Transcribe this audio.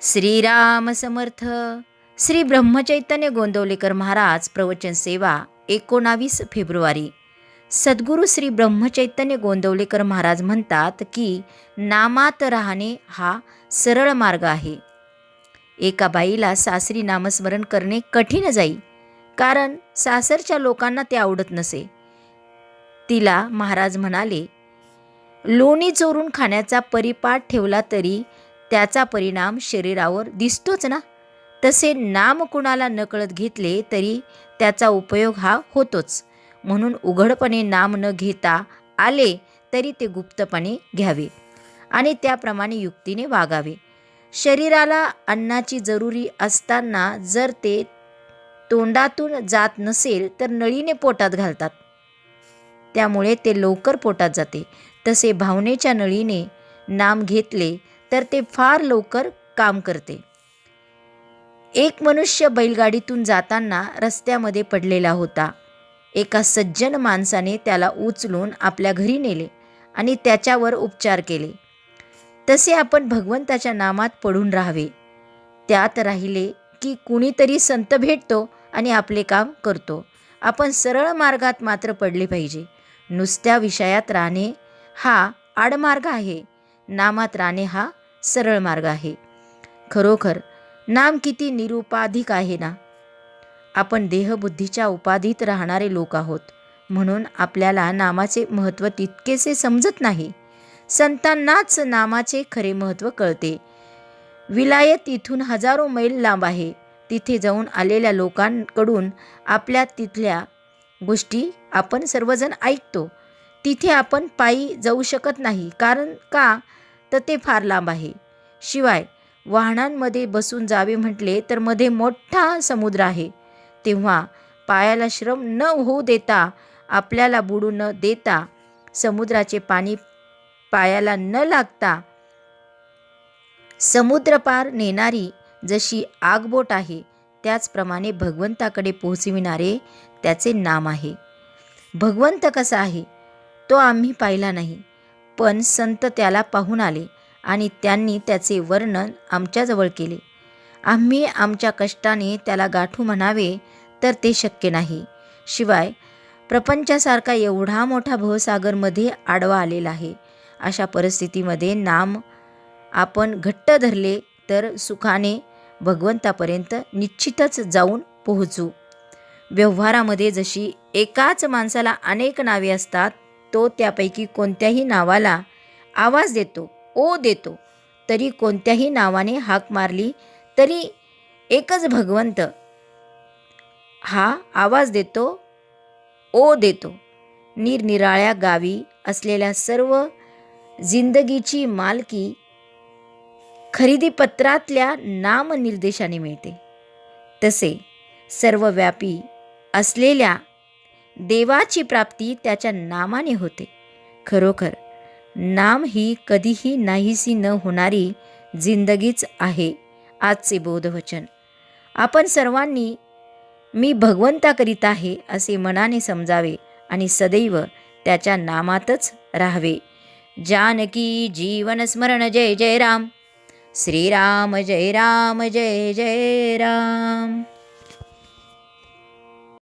श्रीराम समर्थ श्री ब्रह्मचैतन्य गोंदवलेकर महाराज प्रवचन सेवा एकोणावीस फेब्रुवारी. सद्गुरू श्री ब्रह्मचैतन्य गोंदवलेकर महाराज म्हणतात की नामात राहणे हा सरळ मार्ग आहे. एका बाईला सासरी नामस्मरण करणे कठीण जाई कारण सासरच्या लोकांना ते आवडत नसे. तिला महाराज म्हणाले लोणी चोरून खाण्याचा परिपाठ ठेवला तरी त्याचा परिणाम शरीरावर दिसतोच ना. तसे नाम कुणाला नकळत घेतले तरी त्याचा उपयोग हा होतोच. म्हणून उघडपणे नाम न घेता आले तरी ते गुप्तपणे घ्यावे आणि त्याप्रमाणे युक्तीने वागावे. शरीराला अन्नाची जरुरी असताना जर ते तोंडातून जात नसेल तर नळीने पोटात घालतात. त्यामुळे ते लवकर पोटात जाते. तसे भावनेच्या नळीने नाम घेतले तर ते फार लवकर काम करते. एक मनुष्य बैलगाडीतून जाताना रस्त्यामध्ये पडलेला होता. एका सज्जन माणसाने त्याला उचलून आपल्या घरी नेले आणि त्याच्यावर उपचार केले. तसे आपण भगवंताच्या नामात पडून राहावे. त्यात राहिले की कुणीतरी संत भेटतो आणि आपले काम करतो. आपण सरळ मार्गात मात्र पडले पाहिजे. नुसत्या विषयात राहणे हा आडमार्ग आहे. नामात राहणे हा सरळ मार्ग आहे. खरोखर नाम किती निरुपाधिक आहे ना? आपण देहबुद्धीच्या उपाधीत राहणारे लोक आहोत. म्हणून आपल्याला नामाचे महत्त्व तितकेसे समजत नाही. संतांनाच नामाचे खरे महत्त्व कळते. विलायत इथून हजारो मैल लांब आहे. तिथे जाऊन आलेल्या लोकांकडून आपल्या तिथल्या गोष्टी आपण सर्वजण ऐकतो. तिथे आपण पायी जाऊ शकत नाही. कारण का? तर ते फार लांब आहे. शिवाय वाहनांमध्ये बसून जावे म्हटले तर मध्ये मोठा समुद्र आहे. तेव्हा पायाला श्रम न होऊ देता आपल्याला बुडू न देता समुद्राचे पाणी पायाला न लागता समुद्रपार नेणारी जशी आगबोट आहे त्याचप्रमाणे भगवंताकडे पोहोचविणारे त्याचे नाम आहे. भगवंत कसा आहे? तो आम्ही पाहिला नाही. पण संत त्याला पाहून आले आणि त्यांनी त्याचे वर्णन आमच्याजवळ केले. आम्ही आमच्या कष्टाने त्याला गाठू म्हणावे तर ते शक्य नाही. शिवाय प्रपंचासारखा एवढा मोठा भवसागरमध्ये आडवा आलेला आहे. अशा परिस्थितीमध्ये नाम आपण घट्ट धरले तर सुखाने भगवंतापर्यंत निश्चितच जाऊन पोहोचू. व्यवहारामध्ये जशी एकाच माणसाला अनेक नावे असतात तो त्यापैकी कोणत्याही नावाला आवाज देतो ओ देतो. तरी कोणत्याही नावाने हाक मारली तरी एकच भगवंत हा आवाज देतो ओ देतो. निरनिराळ्या गावी असलेल्या सर्व जिंदगीची मालकी खरेदीपत्रातल्या नामनिर्देशाने मिळते. तसे सर्वव्यापी असलेल्या देवाची प्राप्ती त्याच्या नामाने होते. खरोखर नाम ही कधीही नाहीसी न होणारी जिंदगीच आहे आजचे बोधवचन. आपण सर्वांनी मी भगवंताकरीत आहे असे मनाने समजावे आणि सदैव त्याच्या नामातच राहावे. जानकी जीवन स्मरण जय जय राम. श्रीराम जय राम जय जय राम.